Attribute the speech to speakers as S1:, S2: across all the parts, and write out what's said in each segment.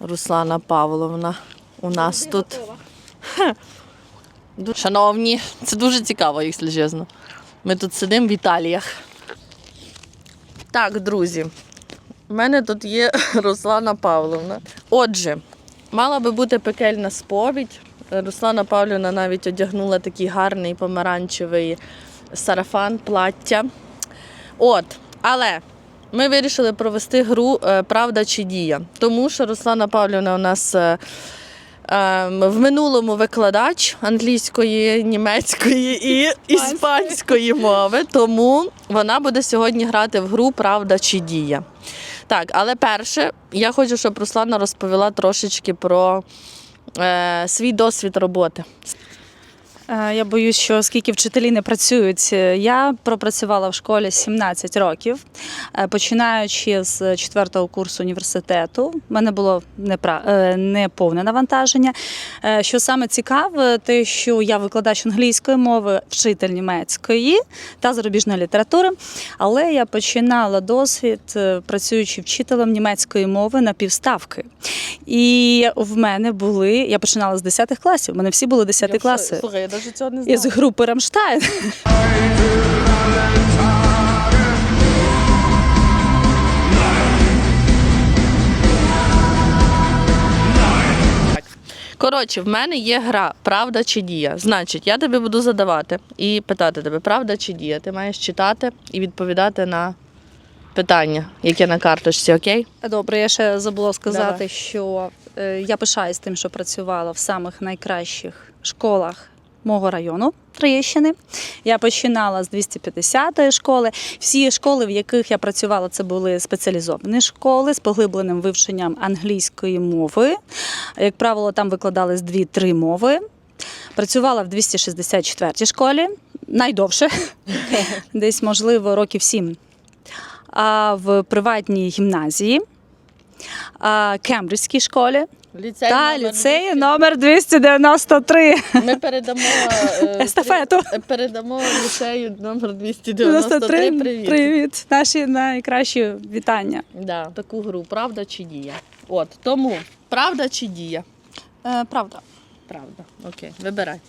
S1: Руслана Павловна у нас тут. Хе. Ду- Шановні, це дуже цікаво, якщо чесно. Ми тут сидимо в Італіях. Так, друзі, у мене тут є Руслана Павловна. Отже, мала би бути пекельна сповідь. Руслана Павлівна навіть одягнула такий гарний помаранчевий сарафан, плаття. От, але ми вирішили провести гру е, Правда чи дія. Тому що Руслана Павлівна у нас е, е, в минулому викладач англійської, німецької і іспанської мови. Тому вона буде сьогодні грати в гру Правда чи дія. Так, але перше, я хочу, щоб Руслана розповіла трошечки про е, свій досвід роботи.
S2: Е, Я боюсь, що оскільки вчителі не працюють, е, я пропрацювала в школі 17 років, Е, починаючи з четвертого курсу університету. У мене було неповне навантаження. Що саме цікаве, те, що я викладач англійської мови, вчитель німецької та зарубіжної літератури. Але я починала досвід, працюючи вчителем німецької мови на півставки. І в мене були, я починала з 10 класів, у мене всі були 10 класи
S1: Слухай, я навіть цього не
S2: із групи Рамштайн.
S1: Коротше, в мене є гра Правда чи дія. Значить, я тобі буду задавати і питати тебе, правда чи дія. Ти маєш читати і відповідати на питання, яке на карточці, окей?
S2: Добре, я ще забула сказати,
S1: Давай.
S2: що е, я пишаюсь тим, що працювала в самих найкращих школах мого району Троєщини. Я починала з 250-ї школи. Всі школи, в яких я працювала, це були спеціалізовані школи з поглибленим вивченням англійської мови. Як правило, там викладались дві-три мови. Працювала в 264-й школі найдовше, десь, можливо, років сім. А в приватній гімназії, Кембриджській школі
S1: Ліцей
S2: та
S1: номер
S2: ліцеї
S1: 200.
S2: номер 293.
S1: Ми передамо, е,
S2: Естафету.
S1: при- передамо ліцею номер 293. Привіт.
S2: Привіт. Наші найкращі вітання.
S1: Да, таку гру Правда чи дія. От тому правда чи дія?
S2: Е, правда.
S1: Правда. Окей, вибирай.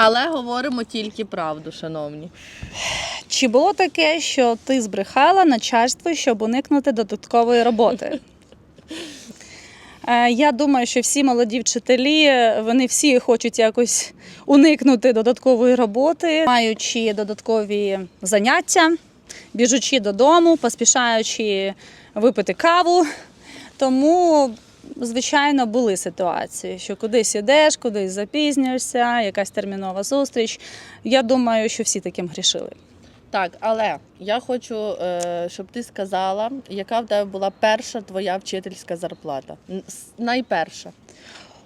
S1: Але говоримо тільки правду, шановні.
S2: Чи було таке, що ти збрехала начальству, щоб уникнути додаткової роботи? Е, Я думаю, що всі молоді вчителі, вони всі хочуть якось уникнути додаткової роботи, маючи додаткові заняття, біжучи додому, поспішаючи випити каву. Тому, звичайно, були ситуації, що кудись ідеш, кудись запізнюєшся, якась термінова зустріч. Я думаю, що всі таким грішили.
S1: Так, але я хочу, е, щоб ти сказала, яка в тебе була перша твоя вчительська зарплата. Найперша.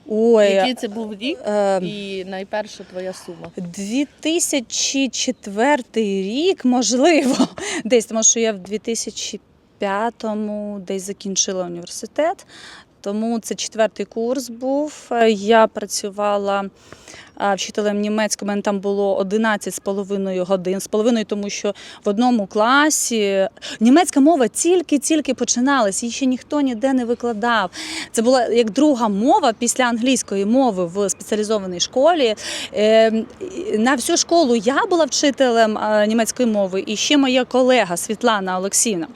S2: Ой,
S1: Який це був рік
S2: е,
S1: і найперша твоя сума.
S2: 2004 рік, можливо, десь, тому що я в 2005-му десь закінчила університет. Тому це четвертий курс був. Я працювала вчителем німецького. Мене там було 11 з половиною годин. З половиною, тому що в одному класі німецька мова тільки-тільки починалась, її ще ніхто ніде не викладав. Це була як друга мова після англійської мови в спеціалізованій школі. Е, На всю школу я була вчителем німецької мови, і ще моя колега Світлана Олексіївна.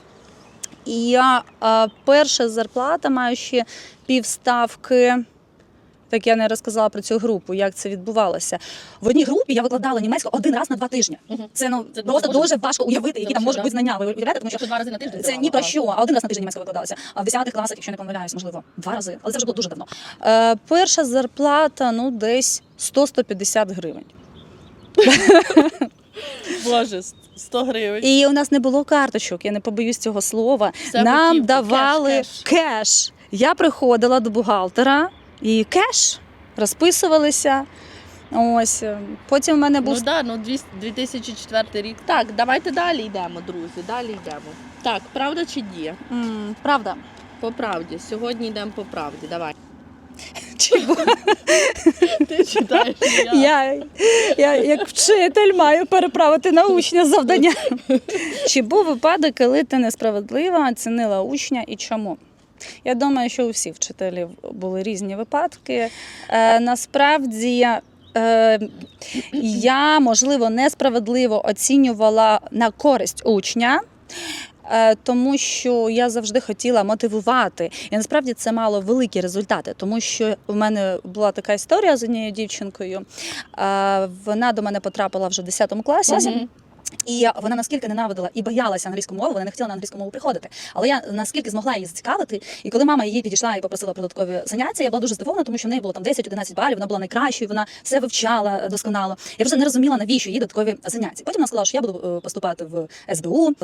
S2: І я е, перша зарплата маю ще півставки. Так я не розказала про цю групу, як це відбувалося. В одній групі я викладала німецьку один раз на два тижні.
S1: Мгм.
S2: Це ну
S1: Це
S2: просто
S1: дуже-
S2: дуже важко уявити, які там можуть
S1: да.
S2: бути знання. Ви уявляєте, тому що
S1: два рази на тиждень.
S2: це ні про що, а один раз на тиждень німецька викладалася. А в 10 класах, якщо не помиляюсь, можливо, два рази. Але це вже було дуже давно. Е, перша зарплата ну десь 100-150 гривень.
S1: Боже, 100 гривень.
S2: І у нас не було карточок, я не побоюсь цього слова.
S1: Все
S2: Нам
S1: готівка,
S2: давали
S1: кеш,
S2: кеш. Я приходила до бухгалтера і кеш розписувалися. Ось е, потім в мене був
S1: Ну так, ну 200 2004 рік. Так, давайте далі йдемо, друзі. Далі йдемо. Так, правда чи дія?
S2: М, правда.
S1: По правді. Сьогодні йдемо по правді. Давай. Ти читаєш. я.
S2: я, я як вчитель маю переправити на учня завдання. Чи був випадок, коли ти несправедливо оцінила учня і чому? Я думаю, що у всіх вчителів були різні випадки. Е, насправді. Е, я, можливо, несправедливо оцінювала на користь учня, тому що я завжди хотіла мотивувати. І насправді це мало великі результати, тому що в мене була така історія з однією дівчинкою. Е, Вона до мене потрапила вже в 10 класі. І вона наскільки ненавидила і боялася англійську мову, вона не хотіла на англійську мову приходити. Але я наскільки змогла її зацікавити, і коли мама її підійшла і попросила про додаткові заняття, я була дуже здивована, тому що в неї було там 10-11 балів, вона була найкращою, вона все вивчала досконало. Я просто не розуміла, навіщо їй додаткові заняття. Потім вона сказала, що я буду е, поступати в СБУ.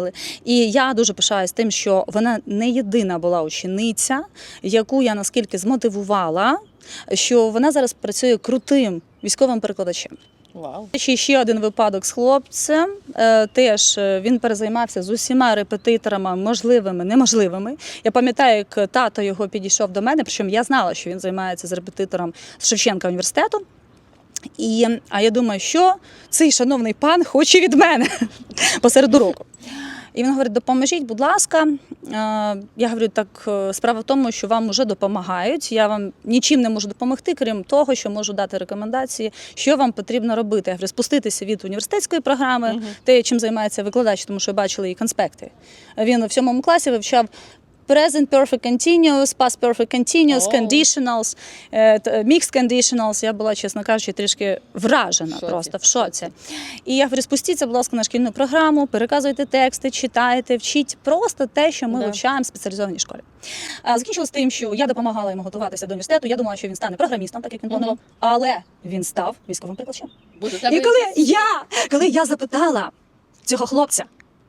S2: І я дуже пишаюсь тим, що вона не єдина була учениця, яку я наскільки змотивувала, що вона зараз працює крутим військовим перекладачем.
S1: Вау.
S2: Ще ще один випадок з хлопцем. Е, Теж е, він перезаймався з усіма репетиторами, можливими, неможливими. Я пам'ятаю, як тато його підійшов до мене, причому я знала, що він займається з репетитором з Шевченка університету. І, а я думаю, що цей шановний пан хоче від мене посеред уроку. І він говорить: допоможіть, будь ласка. Е, Я говорю, так е, справа в тому, що вам вже допомагають. Я вам нічим не можу допомогти, крім того, що можу дати рекомендації, що вам потрібно робити. Я говорю, спуститися від університетської програми,
S1: угу.
S2: те, чим займається викладач, тому що бачили її конспекти. Він у сьомому класі вивчав. Present perfect continuous, past perfect continuous,
S1: О.
S2: conditionals, е, т- mixed conditionals. Я була, чесно кажучи, трішки вражена
S1: В шоці.
S2: просто в шоці. І я говорю, спустіться, будь ласка, на шкільну програму, переказуйте тексти, читайте, вчіть просто те, що ми
S1: Да.
S2: вивчаємо в спеціалізованій школі. А, Закінчилось тим, що я допомагала йому готуватися до університету. Я думала, що він стане програмістом, так як він
S1: Мгм.
S2: планував, але він став військовим прикладачем. І коли я, коли я запитала цього хлопця,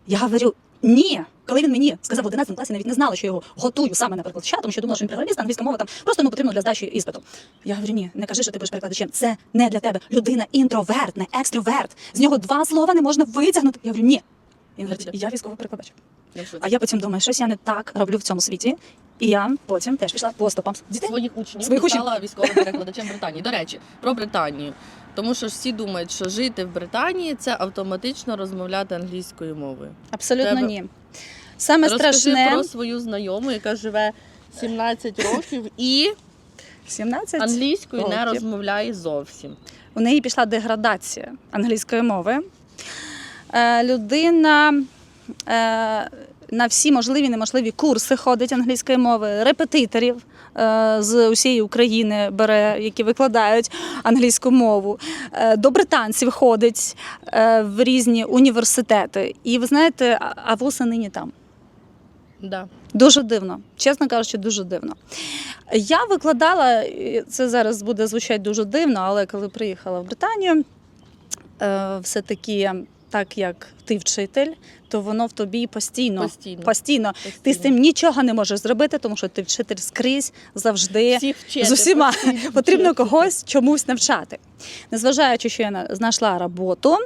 S2: я говорю, ні. Коли він мені сказав в 11 класі, навіть не знала, що я його готую саме на перекладача, тому що я думала, що він програміст, англійська мова там просто йому потрібно для здачі іспиту. Я говорю, ні, не кажи, що ти будеш перекладачем. Це не для тебе. Людина інтроверт, не екстроверт. З нього два слова не можна витягнути. Я говорю, ні. Він говорить, я військовий перекладач. А я потім думаю, щось я не так роблю в цьому світі. І я потім теж пішла по стопам дітей.
S1: своїх учнів
S2: Своїх учнів.
S1: стала військовим перекладачем Британії. До речі, про Британію. Тому що ж всі думають, що жити в Британії це автоматично розмовляти англійською мовою.
S2: Абсолютно
S1: Тебе-
S2: ні. Саме
S1: Розкажи
S2: страшне
S1: про свою знайому, яка живе 17 років і
S2: 17
S1: англійською не
S2: років.
S1: розмовляє зовсім.
S2: у неї пішла деградація англійської мови. Е, людина е, на всі можливі неможливі курси ходить англійської мови, репетиторів е, з усієї України бере, які викладають англійську мову. Е, до британців ходить е, в різні університети. І ви знаєте, а- а вуса нині там.
S1: Да.
S2: Дуже дивно, чесно кажучи, дуже дивно. Я викладала, це зараз буде звучати дуже дивно, але коли приїхала в Британію, е, все-таки так як ти вчитель, то воно в тобі постійно.
S1: Постійно.
S2: Постійно. Ти з цим нічого не можеш зробити, тому що ти вчитель скрізь завжди
S1: Всіх вчити,
S2: з усіма потрібно
S1: вчити.
S2: когось чомусь навчати. Незважаючи, що я знайшла роботу,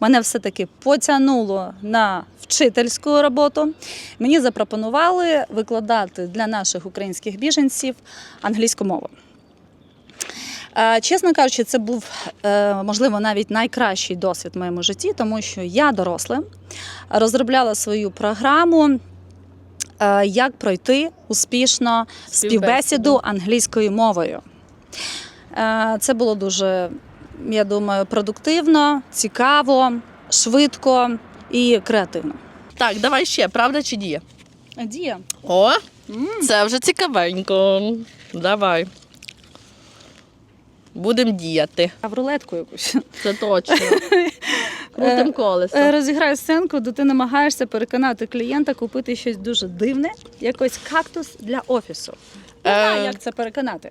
S2: мене все-таки потягнуло на вчительську роботу. Мені запропонували викладати для наших українських біженців англійську мову. Е, Чесно кажучи, це був е, можливо навіть найкращий досвід в моєму житті, тому що я доросла, розробляла свою програму, е, як пройти успішно
S1: Співбесіду.
S2: англійською мовою. Це було дуже, я думаю, продуктивно, цікаво, швидко і креативно.
S1: Так, давай ще, правда чи дія?
S2: Дія.
S1: О, це вже цікавенько. Давай. Будемо діяти.
S2: А в рулетку якусь.
S1: Це точно. Крутим колесо.
S2: Е, Розіграю сценку, де ти намагаєшся переконати клієнта купити щось дуже дивне, якийсь кактус для офісу. Не знаю,
S1: Е,
S2: як це переконати.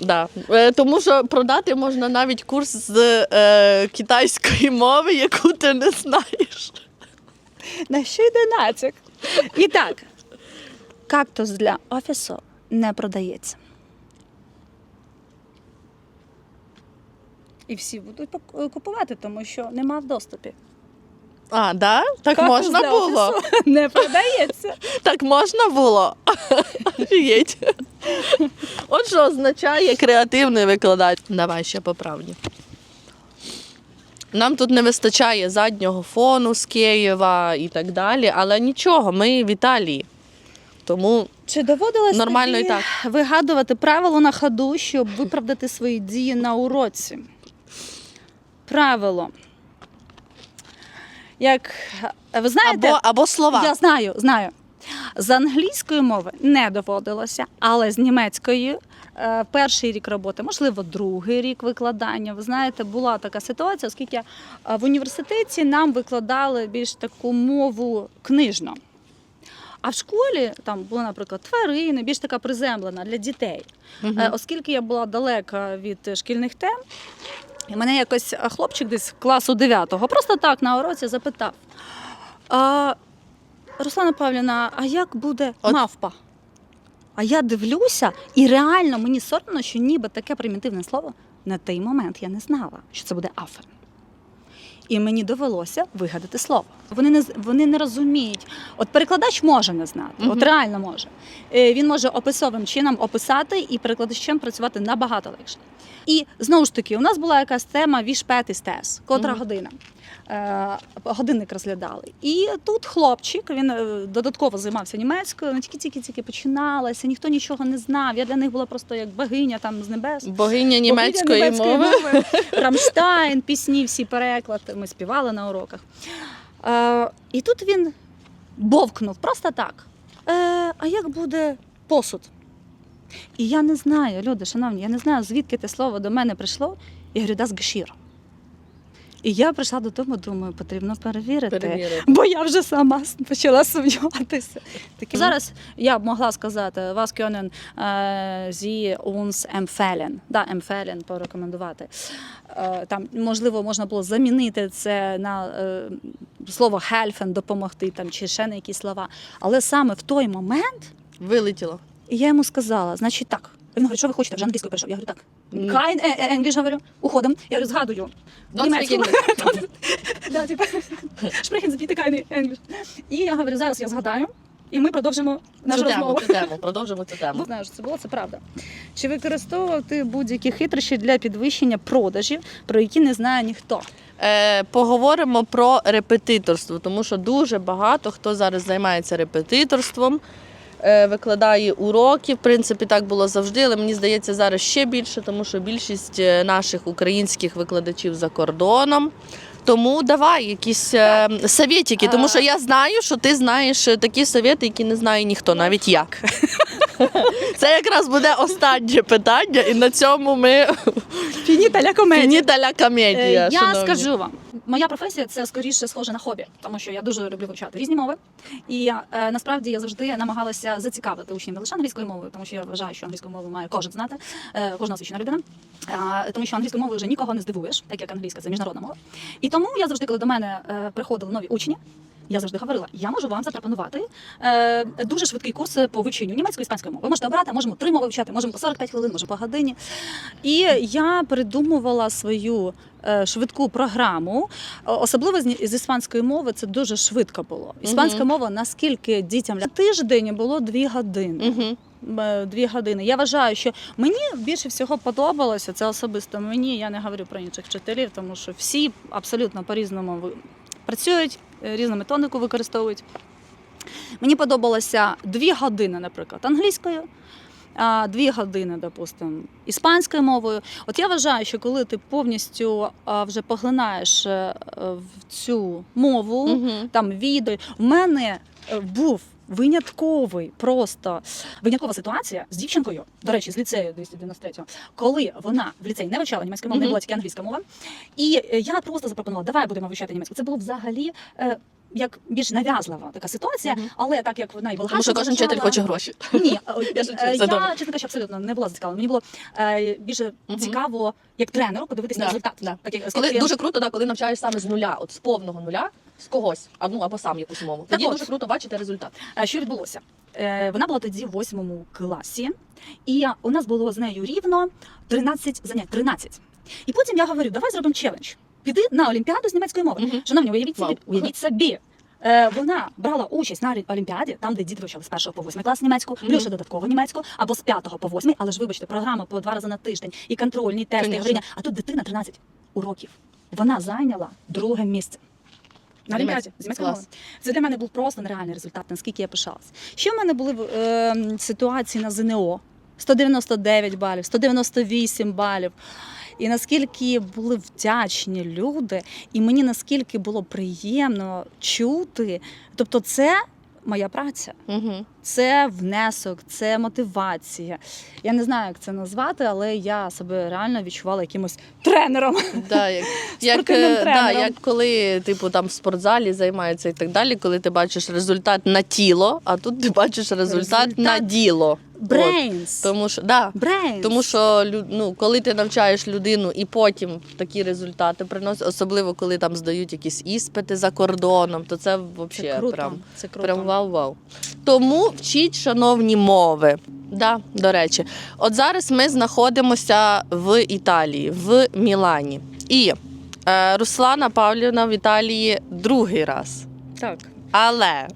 S1: Да. Е, Тому що продати можна навіть курс з е, китайської мови, яку ти не знаєш.
S2: На що йде натяк? І так, кактус для офісу не продається. І всі будуть пок- купувати, тому що нема в доступі.
S1: А, да? Так
S2: Кактус
S1: можна
S2: для
S1: було.
S2: офісу не продається.
S1: Так можна було. Офігеть. От що означає креативний викладач. Давай ще по правді. Нам тут не вистачає заднього фону з Києва і так далі, але нічого, ми в Італії. Тому
S2: Чи доводилось
S1: Нормально
S2: тобі
S1: і так.
S2: вигадувати правило на ходу, щоб виправдати свої дії на уроці? Правило. Як ви знаєте,
S1: Або, або слова.
S2: я знаю, знаю. З англійської мови не доводилося, але з німецької е, перший рік роботи, можливо, другий рік викладання. Ви знаєте, була така ситуація, оскільки е, в університеті нам викладали більш таку мову книжну. А в школі там були, наприклад, тварини, більш така приземлена для дітей. Е, Оскільки я була далека від шкільних тем, і мене якось хлопчик десь класу 9-го просто так на уроці запитав: а, Руслана Павлівна, а як буде
S1: От-
S2: мавпа? А я дивлюся, і реально мені соромно, що ніби таке примітивне слово на той момент я не знала, що це буде афер. І мені довелося вигадати слово. Вони не вони не розуміють. От перекладач може не знати,
S1: Мгм.
S2: от реально може. Е, Він може описовим чином описати і перекладачем працювати набагато легше. І знову ж таки, у нас була якась тема вішпетис тес, котра
S1: Мгм.
S2: година. Е, Годинник розглядали. І тут хлопчик, він е, додатково займався німецькою, вона тільки-тільки-тільки починалася, ніхто нічого не знав. Я для них була просто як богиня там з небес.
S1: Богиня німецької мови.
S2: Рамштайн, пісні, всі переклад. Ми співали на уроках. Е, і тут він бовкнув просто так. Е, а як буде посуд? І я не знаю, люди, шановні, я не знаю, звідки те слово до мене прийшло. Я говорю, das Geschirr. І я прийшла додому, думаю, потрібно перевірити.
S1: Перевірити.
S2: Бо я вже сама почала сумніватися. Такі зараз я б могла сказати, was können äh, Sie uns empfehlen? Да, empfehlen, порекомендувати. Е, Там, можливо, можна було замінити це на е, слово helfen, допомогти там, чи ще на якісь слова. Але саме в той момент
S1: Вилетіло.
S2: я йому сказала, значить так. Він говорить, що ви хочете, вже англійською перейшов. Я говорю, так.
S1: Ні.
S2: Kein е, English, говорю, уходимо. Я говорю, згадую. Німецьку. Да, типу, Sie bitte English. І я говорю, зараз я згадаю, і ми продовжимо нашу
S1: Цю тему,
S2: розмову.
S1: цю тему. Продовжимо цю тему.
S2: Що це було, це правда. Чи використовував ти будь-які хитрощі для підвищення продажів, про які не знає ніхто?
S1: Е, поговоримо про репетиторство, тому що дуже багато хто зараз займається репетиторством, е, викладає уроки. В принципі, так було завжди, але мені здається, зараз ще більше, тому що більшість е, наших українських викладачів за кордоном. Тому давай якісь е, совєтики, тому що я знаю, що ти знаєш е, такі совєти, які не знає ніхто, навіть я. Це якраз буде останнє питання, і на цьому ми
S2: Фініта ля
S1: фініта ля комедія.
S2: Е, Я
S1: шановні.
S2: скажу вам, моя професія це скоріше схоже на хобі, тому що я дуже люблю вивчати різні мови. І е, насправді я завжди намагалася зацікавити учнів не лише англійською мовою, тому що я вважаю, що англійську мову має кожен знати, е, кожна освічена людина. Е, тому що англійською мовою вже нікого не здивуєш, так як англійська це міжнародна мова. І тому я завжди, коли до мене е, приходили нові учні. Я завжди говорила, я можу вам запропонувати е, дуже швидкий курс по вивченню німецької іспанської мови. Ви можете обрати, можемо три мови вчати, можемо по 45 хвилин, може по годині. І я придумувала свою е, швидку програму. Особливо з, з іспанської мови це дуже швидко було. Іспанська
S1: Мгм.
S2: мова наскільки дітям на тиждень було дві години. Е, Дві години. Я вважаю, що мені більше всього подобалося це особисто мені. Я не говорю про інших вчителів, тому що всі абсолютно по-різному працюють, е, різну методику використовують. Мені подобалося дві години, наприклад, англійською, дві години, допустимо, іспанською мовою. От я вважаю, що коли ти повністю вже поглинаєш е, в цю мову,
S1: угу.
S2: там відео. В мене е, був винятковий, просто виняткова ситуація з дівчинкою, до речі, з ліцею 293-го, коли вона в ліцеї не вивчала німецьку мову, не була тільки англійська мова. І е, я просто запропонувала, давай будемо вивчати німецьку. Це було взагалі. е, Як більш нав'язлива така ситуація,
S1: Мгм.
S2: але так як вона і була
S1: Тому що кожен вчитель хоче гроші.
S2: Ні,
S1: Я
S2: е, я, чесно кажучи, абсолютно не була зацікавлена. Мені було е, більше
S1: Мгм.
S2: цікаво, як тренеру, подивитися на результат.
S1: да.
S2: Так, як-
S1: Коли
S2: оскільки-
S1: дуже круто, да, коли навчаєш саме з нуля, от з повного нуля, з когось, а, ну, або сам якусь мову. Тоді
S2: от.
S1: дуже круто бачити результат.
S2: А Що відбулося? Е, Вона була тоді в восьмому класі, і у нас було з нею рівно 13 занять. 13. І потім я говорю, давай зробимо челендж. Піди на Олімпіаду з німецької мови.
S1: Мгм.
S2: Шановні, уявіть собі,
S1: Вау.
S2: уявіть собі. Е, Вона брала участь на Олімпіаді, там, де діти вивчали з першого по восьмий клас німецьку, плюс
S1: Мгм.
S2: ще додатково німецьку, або з п'ятого по восьмий, але ж вибачте, програма по два рази на тиждень, і контрольні тести, і
S1: Конечно.
S2: говоріння. А тут дитина 13 уроків. Вона зайняла друге місце. На Олімпіаді з мови. Це для мене був просто нереальний результат, наскільки я пишалась. Ще в мене були е, ситуації на ЗНО: 199 балів, 198 балів. І наскільки були вдячні люди, і мені наскільки було приємно чути. Тобто, це моя праця,
S1: Угу.
S2: Це внесок, це мотивація. Я не знаю, як це назвати, але я себе реально відчувала якимось тренером.
S1: Да, як, як, е, да, як коли типу там в спортзалі займаються і так далі, коли ти бачиш результат на тіло, а тут ти бачиш результат,
S2: Результат
S1: на діло. От. Тому що да,
S2: Brains.
S1: Тому що ну, коли ти навчаєш людину і потім такі результати приносять, особливо коли там здають якісь іспити за кордоном, то це
S2: це
S1: взагалі
S2: круто.
S1: прям,
S2: це круто.
S1: прям вау-вау. Тому вчіть, шановні мови. Да, до речі, от зараз ми знаходимося в Італії, в Мілані. І е, Руслана Павлівна в Італії другий раз.
S2: Так.
S1: Але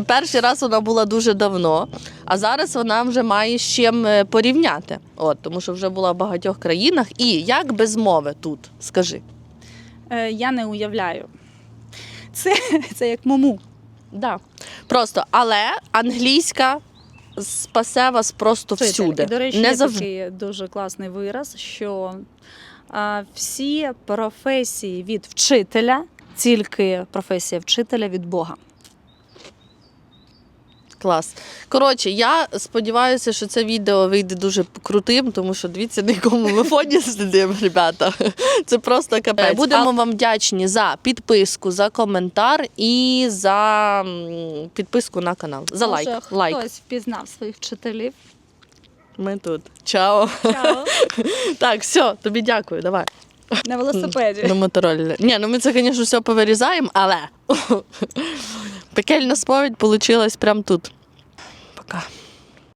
S1: перший раз вона була дуже давно, а зараз вона вже має з чим е, порівняти. От, тому що вже була в багатьох країнах. І як без мови тут? Скажи.
S2: Е, я не уявляю. Це, це як муму.
S1: Да. Просто, але англійська спасе вас просто всюди.
S2: І, до речі,
S1: Не
S2: є
S1: завжди.
S2: такий дуже класний вираз, що а, всі професії від вчителя, тільки професія вчителя від Бога.
S1: Клас. Коротше, я сподіваюся, що це відео вийде дуже крутим, тому що дивіться, на якому ми фоні сидимо, ребята. Це просто капець. Будемо вам вдячні за підписку, за коментар і за підписку на канал. За лайк.
S2: Може,
S1: лайк.
S2: хтось впізнав своїх вчителів.
S1: Ми тут. Чао.
S2: Чао.
S1: Так, все, тобі дякую. Давай.
S2: На велосипеді.
S1: На моторолі. Ні, ну ми це, звісно, все повирізаємо, але пекельна сповідь вийшла прямо тут. Пока.